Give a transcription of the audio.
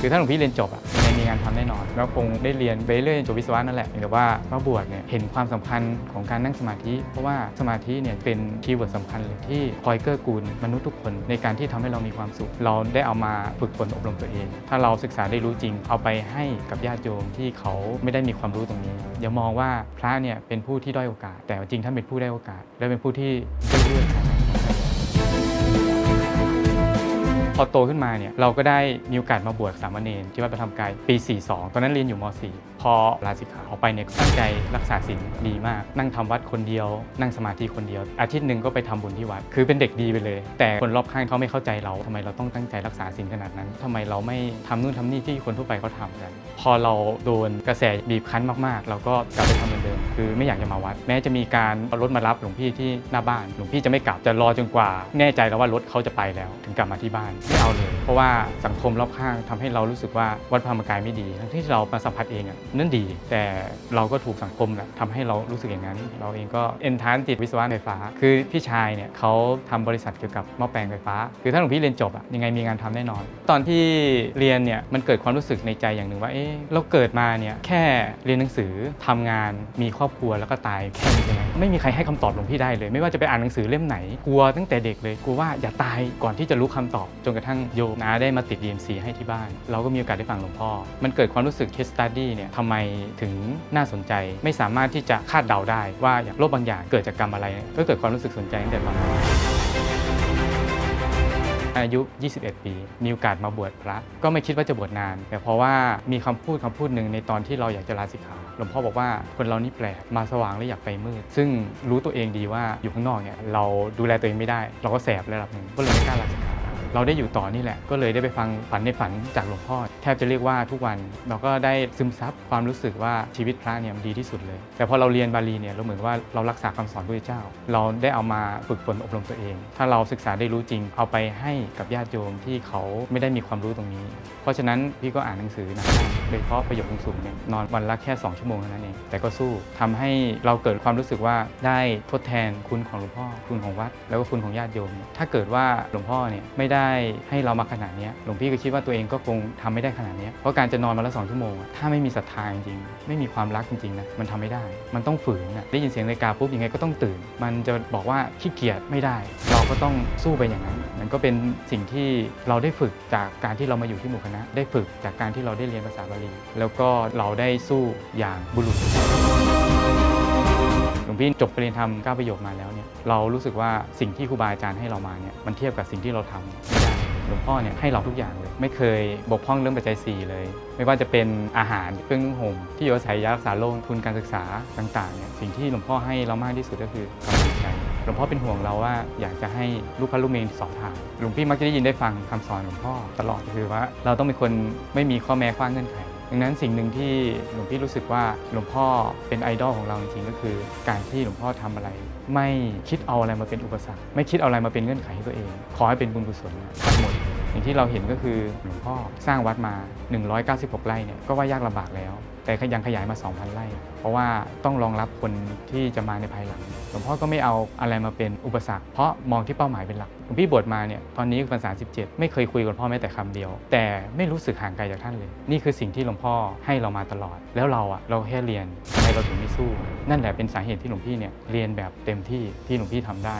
คือถ้าหลวงพี่เรียนจบอะยังไงมีงานทำแน่นอน แล้วคงได้เรียนไปเรื่อยจนจบวิศวะนั่นแหละแต่ว่ามาบวชเนี่ยเห็นความสำคัญของการนั่งสมาธิ เพราะว่าสมาธิเนี่ยเป็นคีย์เวิร์ดสำคัญเลยที่คอยเกื้อกูลมนุษย์ทุกคนในการที่ทำให้เรามีความสุข เราได้เอามาฝึกฝนอบรมตัวเอง ถ้าเราศึกษาได้รู้จริง เอาไปให้กับญาติโยมที่เขาไม่ได้มีความรู้ตรงนี้อย่ามองว่าพระเนี่ยเป็นผู้ที่ด้อยโอกาส แต่จริงท่านเป็นผู้ได้โอกาส และเป็นผู้ที่ได้เลือก พอโตขึ้นมาเนี่ยเราก็ได้มีโอกาสมาบวชสามเณรที่วัดประธรรมกายปี 42 ตอนนั้นเรียนอยู่ม .4 พอลาสิกขาออกไปเนี่ยตั้งใจรักษาศีลดีมาก นั่งทำวัดคนเดียว นั่งสมาธิคนเดียว อาทิตย์หนึ่งก็ไปทำบุญที่วัด คือเป็นเด็กดีไปเลย แต่คนรอบข้างเขาไม่เข้าใจเราทำไมเราต้องตั้งใจรักษาศีลขนาดนั้นทำไมเราไม่ทำนู่นทำนี่ที่คนทั่วไปเขาทำกัน พอเราโดนกระแสบีบคั้นมากๆ เราก็กลับไปทำเหมือนเดิม คือไม่อยากจะมาวัด แม้จะมีการเอารถมารับหลวงพี่ที่หน้าบ้านหลวงพี่จะไม่กลับจะรอจนกว่า แน่ใจแล้วว่ารถเขาจะไปแล้ว ถึงกลับมาที่บ้านไม่เอาเลย เพราะว่าสังคมรอบข้างทำให้เรารู้สึกว่าวัดพระธรรมกายไม่ดี ทั้งที่เรามาสัมผัสเองอะนั่นดี แต่เราก็ถูกสังคมแหละทำให้เรารู้สึกอย่างนั้น เราเองก็เอ็นทานติดวิศวะไฟฟ้า คือพี่ชายเนี่ยเขาทำบริษัทเกี่ยวกับหม้อแปลงไฟฟ้า คือถ้าหลวงพี่เรียนจบอะยังไงมีงานทำแน่นอน ตอนที่เรียนเนี่ยมันเกิดความรู้สึกในใจอย่างหนึ่งว่าเอ๊ะเราเกิดมาเนี่ยแค่เรียนหนังสือทำงานมีครอบครัวแล้วก็ตายแค่นี้ใช่ไหมไม่มีใครให้คำตอบหลวงพี่ได้เลย ไม่ว่าจะไปอ่านหนังสือเล่มไหนกลัวตั้งแต่เด็กเลยกลัวว่าอย่าตายก่อนที่จะรู้คำตอบจนกระทั่งโยมนาได้มาติด DMC ให้ที่บ้าน เราก็มีโอกาสได้ฟังหลวงพ่อ มันเกิดความรู้สึก case study เนี่ยทำไมถึงน่าสนใจ ไม่สามารถที่จะคาดเดาได้ว่าอย่างโรคบางอย่างเกิดจากกรรมอะไรก็เกิดความรู้สึกสนใจตั้งแต่ตอนนั้นอายุ 21 ปี มีโอกาสมาบวชพระ ก็ไม่คิดว่าจะบวชนาน แต่เพราะว่ามีคำพูดคำพูดหนึ่งในตอนที่เราอยากจะลาสิกขา หลวงพ่อบอกว่าคนเรานี่แปลก มาสว่างแล้วอยากไปมืด ซึ่งรู้ตัวเองดีว่าอยู่ข้างนอกเนี่ยเราดูแลตัวเองไม่ได้ เราก็แสบระดับหนึ่งก็เลยไม่กล้าลาสิกขา เราได้อยู่ต่อนี่แหละ ก็เลยได้ไปฟังฝันในฝันจากหลวงพ่อ แทบจะเรียกว่าทุกวันเราก็ได้ซึมซับความรู้สึกว่าชีวิตพระเนี่ยมันดีที่สุดเลย แต่พอเราเรียนบาลีเนี่ยเราเหมือนว่าเรารักษาคำสอนพระเจ้า เราได้เอามาฝึกฝนอบรมตัวเอง ถ้าเราศึกษาได้รู้จริง เอาไปให้กับญาติโยมที่เขาไม่ได้มีความรู้ตรงนี้ เพราะฉะนั้นพี่ก็อ่านหนังสือนะโดยเฉพาะประโยคสูงเนี่ยนอนวันละแค่ 2 ชั่วโมงเท่านั้นเองแต่ก็สู้ทำให้เราเกิดความรู้สึกว่าได้ทดแทนคุณของหลวงพ่อคุณของวัด แล้วก็คุณของญาติโยม ถ้าเกิดว่าหลวงพ่อเนี่ยไม่ได้ให้เรามาขนาดนี้หลวงพี่ก็คิดว่าตัวเองก็คงทำไม่ได้ขนาดนี้เพราะการจะนอนวันละสองชั่วโมง ถ้าไม่มีศรัทธาจริงๆไม่มีความรักจริงๆนะมันทำไม่ได้ มันต้องฝืนนะได้ยินเสียงนาฬิกาปุ๊บยังไงก็ต้องตื่น มันจะบอกว่าขี้เกียจไม่ได้ เราก็ต้องสู้ไปอย่างนั้นมันก็เป็นสิ่งที่เราได้ฝึกจากการที่เรามาอยู่ที่หมู่คณะ ได้ฝึกจากการที่เราได้เรียนภาษาบาลีแล้วก็เราได้สู้อย่างบุรุษ งพี่จบปริญญาธรรมก้าประโยคมาแล้วเนี่ยเรารู้สึกว่าสิ่งที่ครูบาอาจารย์ให้เรามาเนี่ยมันเทียบกับสิ่งที่เราทำไม่ได้หลวงพ่อเนี่ยให้เราทุกอย่างเลย ไม่เคยบกพร่องเรื่องปัจจัยสี่เลย ไม่ว่าจะเป็นอาหารเครื่องนุ่งห่มที่อยู่อาศัยยารักษาโรคทุนการศึกษาต่างๆเนี่ยสิ่งที่หลวงพ่อให้เรามากที่สุดก็คือกำลังใจหลวงพ่อเป็นห่วงเราว่าอยากจะให้ลูกพระลูกเมนสอนทางหลวงพี่มักจะได้ยินได้ฟังคำสอนหลวงพ่อตลอดคือว่าเราต้องเป็นคนไม่มีข้อแม้ข้อเงื่อนไข ดังนั้นสิ่งหนึ่งที่หลวงพี่รู้สึกว่าหลวงพ่อเป็นไอดอลของเราจริงๆก็คือ การที่หลวงพ่อทำอะไร ไม่คิดเอาอะไรมาเป็นอุปสรรค ไม่คิดเอาอะไรมาเป็นเงื่อนไขให้ตัวเอง ขอให้เป็นบุญกุศลทั้งหมด อย่างที่เราเห็นก็คือหลวงพ่อสร้างวัดมา 196 ไร่เนี่ยก็ว่ายากลำบากแล้ว แต่ยังขยายมา 2,000 ไร่ เพราะว่าต้องรองรับคนที่จะมาในภายหลัง หลวงพ่อก็ไม่เอาอะไรมาเป็นอุปสรรค เพราะมองที่เป้าหมายเป็นหลัก หลวงพี่บวชมาเนี่ยตอนนี้พรรษา17 ไม่เคยคุยกับหลวงพ่อแม้แต่คำเดียว แต่ไม่รู้สึกห่างไกลจากท่านเลย นี่คือสิ่งที่หลวงพ่อให้เรามาตลอด แล้วเราอะเราแค่เรียนทำไมเราถึงไม่สู้ นั่นแหละเป็นสาเหตุที่หลวงพี่เนี่ยเรียนแบบเต็มที่ที่หลวงพี่ทำได้